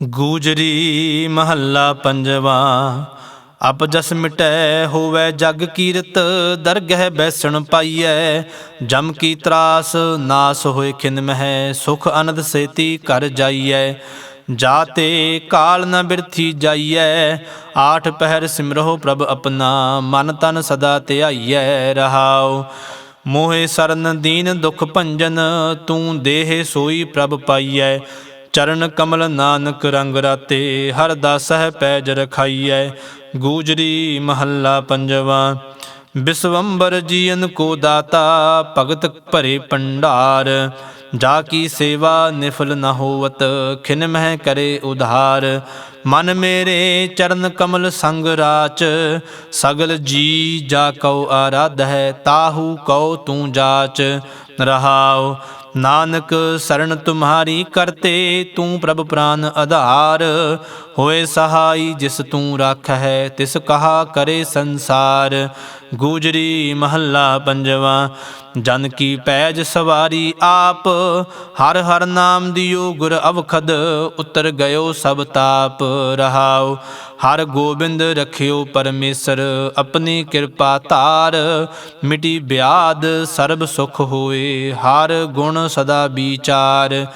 ਗੂਜਰੀ ਮਹੱਲਾ ਪੰਜਵਾ। ਅਪ ਜਸ ਮਿਟੈ ਹੋਵੇ ਜਗ ਕੀਰਤ, ਦਰਗਹਿ ਬੈਸਣ ਪਾਈਐ। ਜਮ ਕੀ ਤਰਾਸ, ਨਾਸ ਹੋਏ ਖਿਨ ਮਹਿ, ਸੁਖ ਅਨੰਦ ਸੇਤੀ ਕਰ ਜਾਈਐ। ਜਾਤੇ ਕਾਲ ਨ ਬਿਰਥੀ ਜਾਈਐ, ਆਠ ਪਹਿਰ ਸਿਮਰੋ ਪ੍ਰਭ ਆਪਣਾ। ਮਨ ਤਨ ਸਦਾ ਧਿਆਈਐ ਰਹਾਉ। ਮੋਹੇ ਸਰਨ ਦੀਨ ਦੁਖ ਭੰਜਨ, ਤੂੰ ਦੇਹ ਸੋਈ ਪ੍ਰਭ ਪਾਈਐ। ਚਰਨ ਕਮਲ ਨਾਨਕ ਰੰਗ ਰਾਤੇ, ਹਰ ਦਾਸਹਿ ਪੈਜ ਰਖਾਈਐ, ਗੂਜਰੀ ਮਹੱਲਾ ਪੰਜਵਾ। ਬਿਸਵੰਬਰ ਜੀਨ ਕੋ ਦਾਤਾ, ਭਗਤ ਭਰੇ ਪੰਡਾਰ ਜਾ ਕੀ ਸੇਵਾ ਨਿਫਲ ਨ ਹੋਵਤ, ਖਿਨ ਮਹਿ ਕਰੇ ਉਧਾਰ। ਮਨ ਮੇਰੇ ਚਰਨ ਕਮਲ ਸੰਗ ਰਾਚ, ਸਗਲ ਜੀ ਜਾ ਕਉ ਆਰਾਧ ਹੈ ਤਾਹੂ ਕਉ ਤੂੰ ਜਾਚ। ਰਹਾਉ, ਨਾਨਕ ਸਰਣ ਤੁਮਹਾਰੀ ਕਰਤੇ, ਤੂੰ ਪ੍ਰਭ ਪ੍ਰਾਨ ਆਧਾਰ। ਹੋਏ ਸਹਾਈ ਜਿਸ ਤੂੰ ਰੱਖ ਹੈ ਤਿਸ ਕਹਾ ਕਰੇ ਸੰਸਾਰ। ਗੂਜਰੀ ਮਹੱਲਾ ਪੰਜਵਾ ਜਨ ਕੀ ਪੈਜ ਸਵਾਰੀ ਆਪ, ਹਰ ਹਰ ਨਾਮ ਦਿਓ ਗੁਰ ਅਵਖਦ, ਉਤਰ ਗਇਓ ਸਭ ਤਾਪ ਰਹਾਉ। ਹਰ ਗੋਬਿੰਦ ਰਖਿਓ ਪਰਮੇਸ਼ਰ, ਆਪਣੀ ਕਿਰਪਾ ਧਾਰ। ਮਿਟੀ ਬਿਆਦ ਸਰਬ ਸੁਖ ਹੋਏ, ਹਰ ਗੁਣ ਸਦਾ ਵਿਚਾਰ।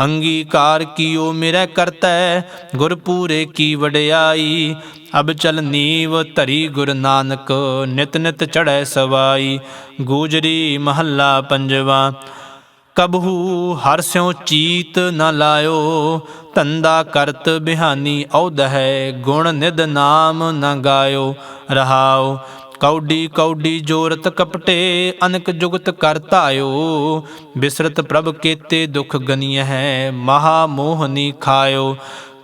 ਅੰਗੀਕਾਰ ਕੀਓ ਮੇਰੇ ਕਰਤੈ ਗੁਰ ਪੂਰੇ ਕੀ ਵਡਿਆਈ। ਅਬ ਚਲ ਨੀਵ ਧਰੀ ਗੁਰ ਨਾਨਕ, ਨਿਤ ਨਿਤ ਚੜੈ ਸਵਾਈ, ਗੂਜਰੀ ਮਹੱਲਾ ਪੰਜਵਾ। ਕਬਹੂ ਹਰ ਸਿਉ ਚੀਤ ਨ ਲਾਇਓ, ਧੰਦਾ ਕਰਤ ਬਿਹਾਨੀ ਔਧ ਹੈ ਗੁਣ ਨਿਦ ਨਾਮ ਨ ਗਾਇਓ। ਰਹਾਓ ਕੌਡੀ ਕੌਡੀ ਜੋਰਤ ਕਪਟੇ, ਅਨਕ ਜੁਗਤ ਕਰ ਬਿਸਰਤ ਪ੍ਰਭ ਕੇਤੇ ਦੁਖ ਗਨੀਐ ਹੈ ਮਹਾ ਮੋਹਨੀ ਖਾਇਓ।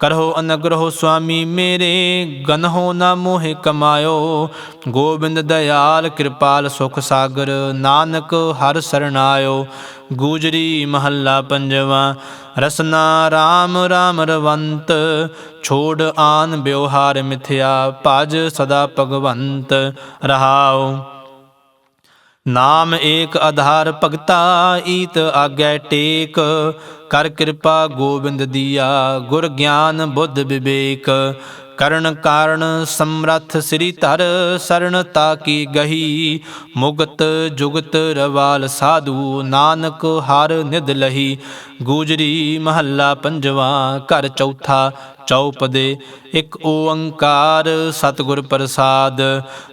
ਕਰੋ ਅਨਗ੍ਰਹ ਸੁਆਮੀ ਮੇਰੇ, ਗਨਹੋ ਨਾ ਮੋਹਿ ਕਮਾਇਓ। ਗੋਬਿੰਦ ਦਇਆਲ ਕਿਰਪਾਲ ਸੁਖ ਸਾਗਰ, ਨਾਨਕ ਹਰ ਸਰਣਾਇਓ। ਗੂਜਰੀ ਮਹੱਲਾ ਪੰਜਵਾ, ਰਸਨਾ RAM RAM ਰਵੰਤ। ਛੋੜ ਆਨ ਬਿਵਹਾਰ ਮਿਥਿਆ, ਭਜ ਸਦਾ ਭਗਵੰਤ ਰਹਾਓ ਨਾਮ ਏਕ ਆਧਾਰ ਭਗਤਾ ਈਤ ਆਗੈ ਟੇਕ, ਕਰ ਕਿਰਪਾ ਗੋਬਿੰਦ ਦੀਆ ਗੁਰ ਗਿਆਨ ਬੁੱਧ ਵਿਵੇਕ। ਕਰਨ ਕਾਰਨ ਸਮਰੱਥ ਸ੍ਰੀ ਧਰ ਸਰਣ ਤਾ ਕੀ ਗਹੀ। ਮੁਗਤ ਜੁਗਤ ਰਵਾਲ ਸਾਧੂ, ਨਾਨਕ ਹਰ ਨਿਦ ਲਹੀ। ਗੂਜਰੀ ਮਹੱਲਾ ਪੰਜਵਾ, ਘਰ ਚੌਥਾ ਚੌਪਦੇ ਇੱਕ ਓੰਕਾਰ, ਸਤਿਗੁਰ ਪ੍ਰਸਾਦ।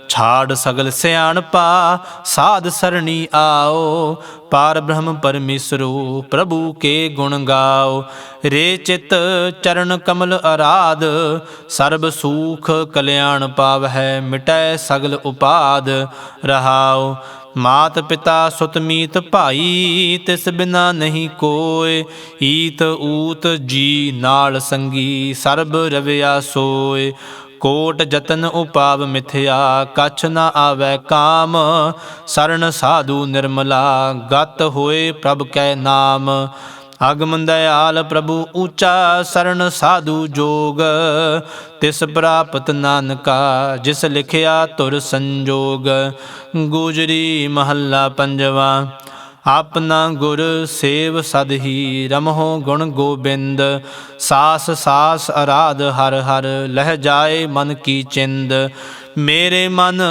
ਛਾੜ ਸਗਲ ਸਿਆਣਪਾ, ਸਾਧ ਸਰਣੀ ਆਓ ਪਾਰ ਬ੍ਰਹਮ ਪਰਮੇਸ਼ਰੋ, ਪ੍ਰਭੂ ਕੇ ਗੁਣ ਗਾਓ। ਰੇ ਚਿਤ ਚਰਨ ਕਮਲ ਅਰਾਧ ਸਰਬ ਸੂਖ ਕਲਿਆਣ ਪਾਵਹਿ, ਮਿਟੈ ਸਗਲ ਉਪਾਦ ਰਹਾਓ। ਮਾਤ ਪਿਤਾ ਸੁਤ ਮੀਤ ਭਾਈ, ਤਿਸ ਬਿਨਾ ਨਹੀਂ ਕੋਇ। ਈਤ ਊਤ ਜੀ ਨਾਲ ਸੰਗੀ, ਸਰਬ ਰਵਿਆ ਸੋਏ ਕੋਟ ਜਤਨ ਉਪਾਵ ਮਿਥਿਆ, ਕਛ ਨਾ ਆਵੈ ਕਾਮ। ਸਰਣ ਸਾਧੂ ਨਿਰਮਲਾ, ਗਤ ਹੋਏ ਪ੍ਰਭ ਕੈ ਨਾਮ। ਅਗਮ ਦਇਆਲ ਪ੍ਰਭੂ ਊਚਾ ਸਰਣ ਸਾਧੂ ਜੋਗ। ਤਿਸ ਪ੍ਰਾਪਤ ਨਾਨਕਾ, ਜਿਸ ਲਿਖਿਆ ਤੁਰ ਸੰਜੋਗ। ਗੁਜਰੀ ਮਹੱਲਾ ਪੰਜਵਾ। ਆਪਨਾ ਗੁਰ ਸੇਵ ਸਦ ਹੀ ਰਮਹੁ ਗੁਣ ਗੋਬਿੰਦ, ਸਾਸ ਸਾਸ ਅਰਾਧ ਹਰ ਹਰ, ਲਹਿ ਜਾਏ ਮਨ ਕੀ ਚਿੰਦ। ਮੇਰੇ ਮਨ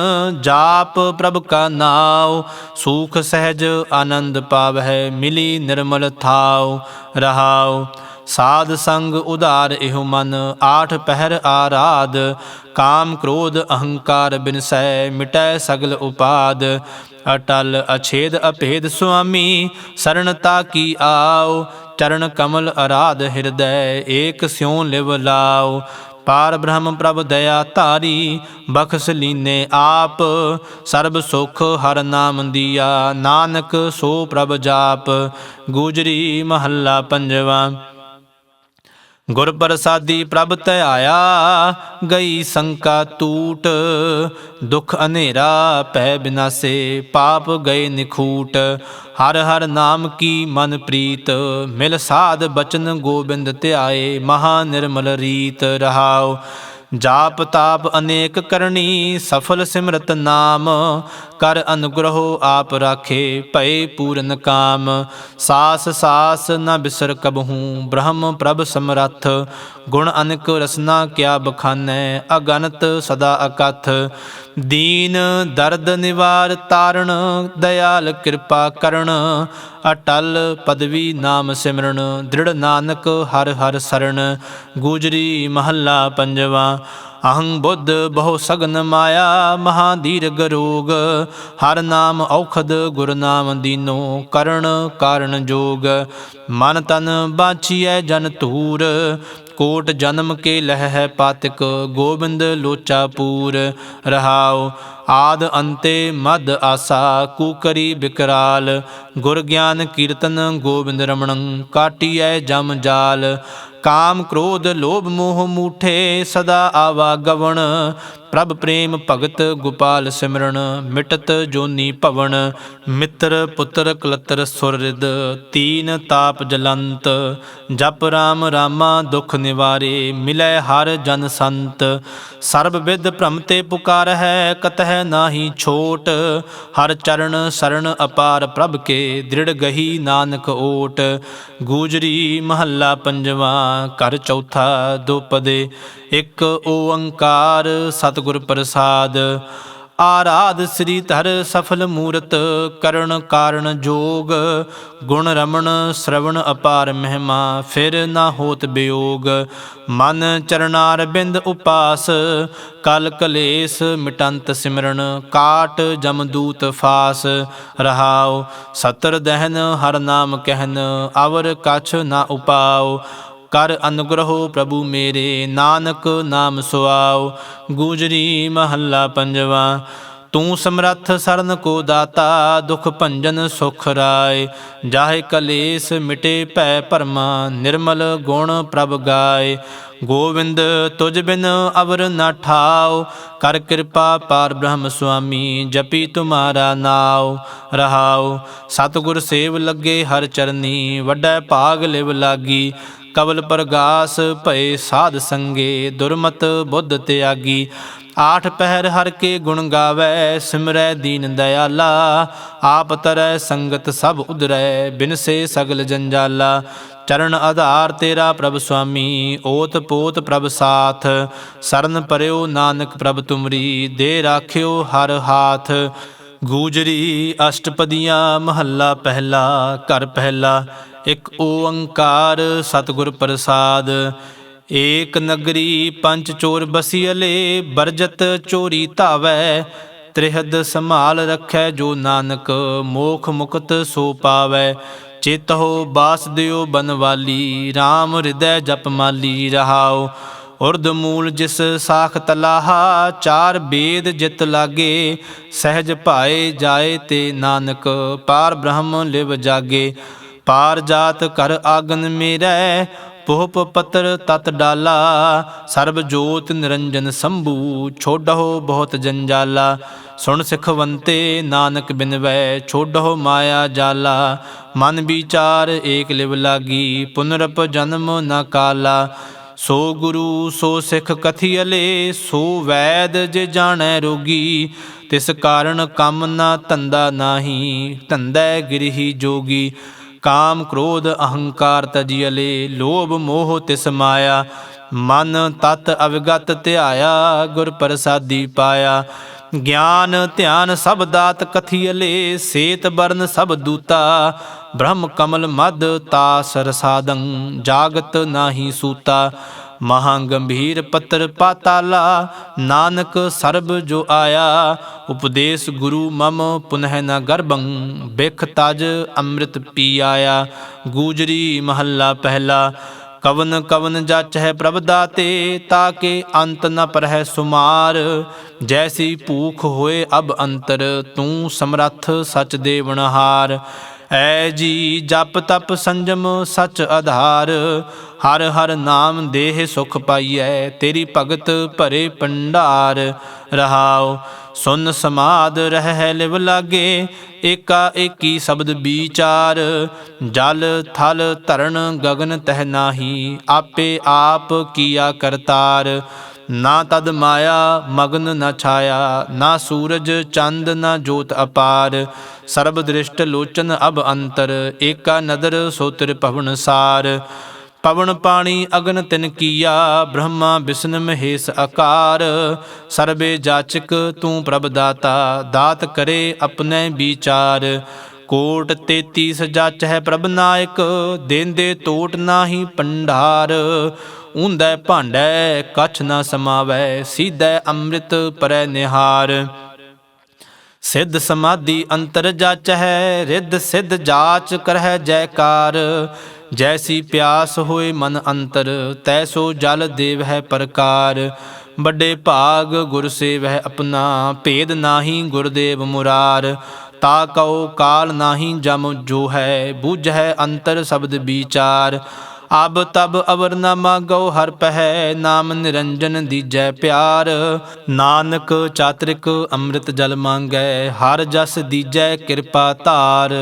ਜਾਪ ਪ੍ਰਭ ਕਾ ਨਾਉ, ਸੂਖ ਸਹਿਜ ਆਨੰਦ ਪਾਵਹਿ ਮਿਲੀ ਨਿਰਮਲ ਥਾਉ, ਰਹਾਉ। ਸਾਧ ਸੰਗ ਉਧਾਰ ਇਹੋ ਮਨ, ਆਠ ਪਹਿਰ ਆਰਾਧ। ਕਾਮ ਕ੍ਰੋਧ ਅਹੰਕਾਰ ਬਿਨਸੈ ਮਿਟੈ ਸਗਲ ਉਪਾਦ। ਅਟਲ ਅਛੇਦ ਅਭੇਦ ਸੁਆਮੀ ਸਰਣਤਾ ਕੀ ਆਓ। ਚਰਨ ਕਮਲ ਅਰਾਧ ਹਿਰਦੈ, ਏਕ ਸਿਉ ਲਿਵ ਲਾਓ। ਪਾਰ ਬ੍ਰਹਮ ਪ੍ਰਭ ਦਇਆ ਧਾਰੀ, ਬਖਸ ਲੀਨੇ ਆਪ। ਸਰਬ ਸੁਖ ਹਰ ਨਾਮ ਦੀਆ, ਨਾਨਕ ਸੋ ਪ੍ਰਭ ਜਾਪ। ਗੁਜਰੀ ਮਹੱਲਾ ਪੰਜਵਾ। ਗੁਰ ਪ੍ਰਸਾਦੀ ਪ੍ਰਭ ਧਿਆਇਆ ਗਈ ਸੰਕਾ ਟੂਟ ਦੁਖ ਹਨੇਰਾ ਭੈ ਬਿਨਾਸੇ ਪਾਪ ਗਏ ਨਿਖੂਟ। ਹਰ ਹਰ ਨਾਮ ਕੀ ਮਨ ਪ੍ਰੀਤ, ਮਿਲ ਸਾਧ ਬਚਨ ਗੋਬਿੰਦ ਧਿਆਏ, ਮਹਾ ਨਿਰਮਲ ਰੀਤ ਰਹਾਉ। ਜਾਪ ਤਾਪ ਅਨੇਕ ਕਰਨੀ, ਸਫਲ ਸਿਮਰਤ ਨਾਮ। ਕਰ ਅਨੁਗ੍ਰਹੋ ਆਪ ਰਾਖੇ, ਭਏ ਪੂਰਨ ਕਾਮ। ਸਾਸ ਸਾਸ ਨ ਬਿਸਰ ਕਬਹੂ, ਬ੍ਰਹਮ ਪ੍ਰਭ ਸਮਰੱਥ। ਗੁਣ ਅਨਕ ਰਸਨਾ ਕਿਆ ਬਖਾਨੈ, ਅਗਨਤ ਸਦਾ ਅਕਥ। ਦੀਨ ਦਰਦ ਨਿਵਾਰ ਤਾਰਣ, ਦਇਆਲ ਕਿਰਪਾ ਕਰਨ। ਅਟਲ ਪਦਵੀ ਨਾਮ ਸਿਮਰਨ, ਦ੍ਰਿੜ ਨਾਨਕ ਹਰ ਹਰ ਸਰਣ ਗੂਜਰੀ ਮਹੱਲਾ ਪੰਜਵਾ। ਅਹੰ ਬੁੱਧ ਬਹੁ ਸਗਨ ਮਾਇਆ ਮਹਾ ਦੀਰਘ ਰੋਗ ਹਰ ਨਾਮ ਔਖਦ ਗੁਰ ਨਾਮ ਦੀਨੋ ਕਰਣ ਕਾਰਣ ਜੋਗ। ਮਨ ਤਨ ਬਾਛੀਐ ਜਨ ਧੂਰ, ਕੋਟ ਜਨਮ ਕੇ ਲਹਿ ਹੈ ਪਾਤਕ, ਗੋਬਿੰਦ ਲੋਚਾ ਪੂਰ। ਰਹਾਉ ਆਦ ਅੰਤੇ ਮਦ ਆਸਾ, ਕੂਕਰੀ ਬਿਕਰਾਲ। ਗੁਰ ਗਿਆਨ ਕੀਰਤਨ ਗੋਬਿੰਦ ਰਮਣੰ, ਕਾਟੀਐ ਜਮ ਜਾਲ। ਕਾਮ ਕ੍ਰੋਧ ਲੋਭ ਮੋਹ ਮੂਠੇ ਸਦਾ ਆਵਾ ਗਵਣ। ਪ੍ਰਭ ਪ੍ਰੇਮ ਭਗਤ ਗੋਪਾਲ ਸਿਮਰਨ, ਮਿਟਤ ਜੋਨੀ ਭਵਨ। ਮਿੱਤਰ ਪੁੱਤਰ ਕਲਤਰ ਸੁਰਿਦ ਤੀਨ ਤਾਪ ਜਲੰਤ। ਜਪ ਰਾਮ ਰਾਮਾ ਦੁਖ ਨਿਵਾਰੇ, ਮਿਲੈ ਹਰ ਜਨ ਸੰਤ। ਸਰਬ ਵਿਦ ਭ੍ਰਮ ਤੇ ਪੁਕਾਰ ਹੈ, ਕਤਹਿ ਨਾਹੀ ਛੋਟ। ਹਰ ਚਰਨ ਸਰਣ ਅਪਾਰ ਪ੍ਰਭ ਕੇ, ਦ੍ਰਿੜ ਗਹੀ ਨਾਨਕ ਓਟ। ਗੂਜਰੀ ਮਹੱਲਾ ਪੰਜਵਾ ਕਰ ਚੌਥਾ ਦੁਪਦੇ। ਇੱਕ ਓੰਕਾਰ ਸਤਿਗੁਰ ਪ੍ਰਸਾਦ। ਆਰਾਧ ਸ੍ਰੀ ਧਰ ਸਫਲ ਮੂਰਤ ਕਰਨ ਕਾਰਣ ਜੋਗ। ਗੁਣ ਰਮਣ ਸ਼ਰਵਣ ਅਪਾਰ ਮਹਿਮਾ ਫਿਰ ਨਾ ਹੋਤ ਬਿਯੋਗ। ਮਨ ਚਰਨਾਰ ਬਿੰਦ ਉਪਾਸ। ਕਲ ਕਲੇਸ ਮਿਟੰਤ ਸਿਮਰਨ ਕਾਟ ਜਮਦੂਤ ਫਾਸ। ਰਹਾਉ ਸਤਰ ਦਹਨ ਹਰ ਨਾਮ ਕਹਿਨ ਅਵਰ ਕਛ ਨਾ ਉਪਾਓ ਕਰ ਅਨੁਗ੍ਰਹੋ ਪ੍ਰਭੂ ਮੇਰੇ, ਨਾਨਕ ਨਾਮ ਸੁਆਓ। ਗੂਜਰੀ ਮਹੱਲਾ ਪੰਜਵਾ, ਤੂੰ ਸਮਰੱਥ ਸਰਨ ਕੋ ਦਾਤਾ, ਦੁਖ ਭੰਜਨ ਸੁਖ ਰਾਏ। ਜਾਹੇ ਕਲੇਸ ਮਿਟੇ ਭੈ ਭਰਮਾ, ਨਿਰਮਲ ਗੁਣ ਪ੍ਰਭ ਗਾਏ। ਗੋਵਿੰਦ, ਤੁਜ ਬਿਨ ਅਵਰ ਨਾ ਠਾਓ। ਕਰ ਕਿਰਪਾ ਪਾਰ ਬ੍ਰਹਮ ਸੁਆਮੀ, ਜਪੀ ਤੁਮਾਰਾ ਨਾਉ। ਰਹਾਉ, ਸਤਿਗੁਰ ਸੇਵ ਲੱਗੇ ਹਰ ਚਰਨੀ, ਵੱਡਾ ਭਾਗ ਲਿਵ ਲਾਗੀ। ਕਵਲ ਪ੍ਰਗਾਸ ਭਏ ਸਾਧ ਸੰਗੇ, ਦੁਰਮਤ ਬੁੱਧ ਤਿਆਗੀ। ਆਠ ਪਹਿਰ ਹਰ ਕੇ ਗੁਣ ਗਾਵੇ, ਸਿਮਰੈ ਦੀਨ ਦਇਆਲਾ। ਆਪ ਤਰੈ ਸੰਗਤ ਸਭ ਉਦਰੈ ਬਿਨਸੇ ਸਗਲ ਜੰਜਾਲਾ। ਚਰਨ ਆਧਾਰ ਤੇਰਾ ਪ੍ਰਭ ਸੁਆਮੀ, ਓਤ ਪੋਤ ਪ੍ਰਭ ਸਾਥ। ਸਰਨ ਪਰਿਓ ਨਾਨਕ ਪ੍ਰਭ ਤੁਮਰੀ, ਦੇ ਰਾਖਿਓ ਹਰ ਹਾਥ। ਗੂਜਰੀ ਅਸ਼ਟਪਦੀਆਂ, ਮਹੱਲਾ ਪਹਿਲਾ, ਘਰ ਪਹਿਲਾ। ਇੱਕ ਓੰਕਾਰ ਸਤਿਗੁਰ ਪ੍ਰਸਾਦ। ਏਕ ਨਗਰੀ ਪੰਜ ਚੋਰ ਬਸੀਲੇ ਬਰਜਤ ਚੋਰੀ ਧਾਵੈ। ਤ੍ਰਿਹਦ ਸੰਭਾਲ ਰੱਖੈ ਜੋ ਨਾਨਕ, ਮੋਖ ਮੁਕਤ ਸੋ ਪਾਵੈ। ਚੇਤਹੁ ਬਾਸ ਦਿਓ ਬਨਵਾਲੀ RAM ਹਿਰਦੈ ਜਪ ਮਾਲੀ ਰਹਾਓ। ਉਰਦ ਮੂਲ ਜਿਸ ਸਾਖ ਤਲਾਹਾ, ਚਾਰ ਬੇਦ ਜਿਤ ਲਾਗੇ, ਸਹਿਜ ਭਾਏ ਜਾਏ ਤੇ ਨਾਨਕ, ਪਾਰ ਬ੍ਰਹਮ ਲਿਵ ਜਾਗੇ। ਪਾਰ ਜਾਤ ਕਰ ਆਗਨ ਮੇਰੈ ਪੋਪ ਪਤਰ ਤਤ ਡਾਲਾ, ਸਰਬ ਜੋਤ ਨਿਰੰਜਨ ਸੰਭੂ, ਛੋਡਹੁ ਬਹੁਤ ਜੰਜਾਲਾ। ਸੁਣ ਸਿਖਵੰਤੇ ਨਾਨਕ ਬਿਨਵੈ ਛੋਡਹੁ ਮਾਇਆ ਜਾਲਾ। ਮਨ ਵਿਚਾਰ ਏਕ ਲਿਵ ਲਾਗੀ, ਪੁਨਰਪ ਜਨਮ ਨ ਕਾਲਾ। ਸੋ ਗੁਰੂ, ਸੋ ਸਿੱਖ ਕਥੀਅਲੇ, ਸੋ ਵੈਦ ਜੇ ਜਾਣੈ ਰੋਗੀ। ਤਿਸ ਕਾਰਨ ਕੰਮ ਨਾ ਧੰਦਾ ਨਾਹੀ, ਧੰਦੈ ਗਿਰਹੀ ਜੋਗੀ। ਕਾਮ ਕ੍ਰੋਧ ਅਹੰਕਾਰ ਤਜੀਅਲੇ, ਲੋਭ ਮੋਹ ਤਿਸ ਮਾਇਆ। ਮਨ ਤਤ ਅਵਗਤ ਧਿਆਇਆ, ਗੁਰ ਪ੍ਰਸਾਦੀ ਪਾਇਆ। ਗਿਆਨ ਧਿਆਨ ਸਭ ਦਾਤ ਕਥੀਅਲੇ, ਸੇਤ ਬਰਨ ਸਭ ਦੂਤਾ। ਬ੍ਰਹਮ ਕਮਲ ਮਦ ਤਾਸ ਰਸਾਦੰ, ਜਾਗਤ ਨਾਹੀ ਸੂਤਾ। ਮਹਾ ਗੰਭੀਰ ਪੱਤਰ ਪਾਤਾਲਾ, ਨਾਨਕ ਸਰਬ ਜੋ ਆਇਆ, ਉਪਦੇਸ਼ ਗੁਰੂ ਮਮ ਪੁਨਹਿ ਨ ਗਰਭੰ, ਬਿਖ ਤਜ ਅੰਮ੍ਰਿਤ ਪੀ ਆਇਆ ਗੂਜਰੀ ਮਹੱਲਾ ਪਹਿਲਾ, ਕਵਨ ਕਵਨ ਜਚ ਹੈ ਪ੍ਰਭ ਦਾਤੇ ਤਾਕੇ ਅੰਤ ਨ ਪਰਹਿ ਸੁਮਾਰ, ਜੈਸੀ ਭੂਖ ਹੋਏ ਅਬ ਅੰਤਰ, ਤੂੰ ਸਮਰੱਥ ਸਚ ਦੇਵਨਹਾਰ ਐ ਜੀ, ਜਪ ਤਪ ਸੰਜਮ ਸਚ ਆਧਾਰ। ਹਰ ਹਰ ਨਾਮ ਦੇਹ ਸੁਖ ਪਾਈਐ, ਤੇਰੀ ਭਗਤ ਭਰੇ ਪੰਡਾਰ ਰਹਾਓ ਸੁਨ ਸਮਾਦ ਰਹਿ ਲਿਵ ਲਾਗੇ, ਏਕਾ ਏਕੀ ਸ਼ਬਦ ਵਿਚਾਰ। ਜਲ ਥਲ ਧਰਨ ਗਗਨ ਤਹਿ ਨਾਹੀ, ਆਪੇ ਆਪ ਕੀਆ ਕਰਤਾਰ। ਨਾ ਤਦ ਮਾਇਆ ਮਗਨ ਨ ਛਾਇਆ, ਨਾ ਸੂਰਜ ਚੰਦ ਨਾ ਜੋਤ ਅਪਾਰ। ਸਰਬ ਦ੍ਰਿਸ਼ਟ ਲੋਚਨ ਅਬ ਅੰਤਰ, ਏਕਾ ਨਦਰ ਸੋ ਤਿਰ ਭਵਨ ਸਾਰ। ਪਵਨ ਪਾਣੀ ਅਗਨ ਤਿਨ ਕੀਆ, ਬ੍ਰਹਮਾ ਵਿਸ਼ਨ ਮਹੇਸ਼ ਆਕਾਰ ਸਰਬੇ ਜਾਚਕ ਤੂੰ ਪ੍ਰਭ ਦਾਤਾ, ਦਾਤ ਕਰੇ ਆਪਣੇ ਵਿਚਾਰ। ਕੋਟ 33 ਜਾਚ ਹੈ ਪ੍ਰਭ ਨਾਇਕ, ਦੇਂਦੇ ਟੋਟ ਨਾਹੀ ਪੰਡਾਰ ਉਂਦੈ ਭਾਂਡੈ, ਕਛ ਨਾ ਸਮਾਵੈ, ਸੀਧੈ ਅੰਮ੍ਰਿਤ ਪਰੈ ਨਿਹਾਰ। ਸਿੱਧ ਸਮਾਧੀ ਅੰਤਰ ਜਾਚ ਰਿੱਧ ਸਿੱਧ ਜਾਚ ਕਰਹਿ ਜੈਕਾਰ। ਜੈਸੀ ਪਿਆਸ ਹੋਏ ਮਨ ਅੰਤਰ ਤੈਸੋ ਜਲ ਦੇਵ ਹੈ ਪ੍ਰਕਾਰ। ਵੱਡੇ ਭਾਗ ਗੁਰ ਸੇਵਹਿ ਆਪਣਾ, ਭੇਦ ਨਾਹੀ ਗੁਰਦੇਵ ਮੁਰਾਰ। ਤਾ ਕਉ ਕਾਲ ਨਾਹੀ ਜਮ ਜੋ ਹੈ ਬੁਝ ਹੈ ਅੰਤਰ ਸ਼ਬਦ ਵਿਚਾਰ। ਅਬ ਤਬ ਅਵਰ ਨ ਮਾਗੋ ਹਰ ਪਹਿ, ਨਾਮ ਨਿਰੰਜਨ ਦੀਜੈ ਪਿਆਰ। ਨਾਨਕ ਚਾਤ੍ਰਿਕ ਅੰਮ੍ਰਿਤ ਜਲ ਮੰਗੈ, ਹਰ ਜਸ ਦੀਜੈ ਕਿਰਪਾ ਧਾਰ।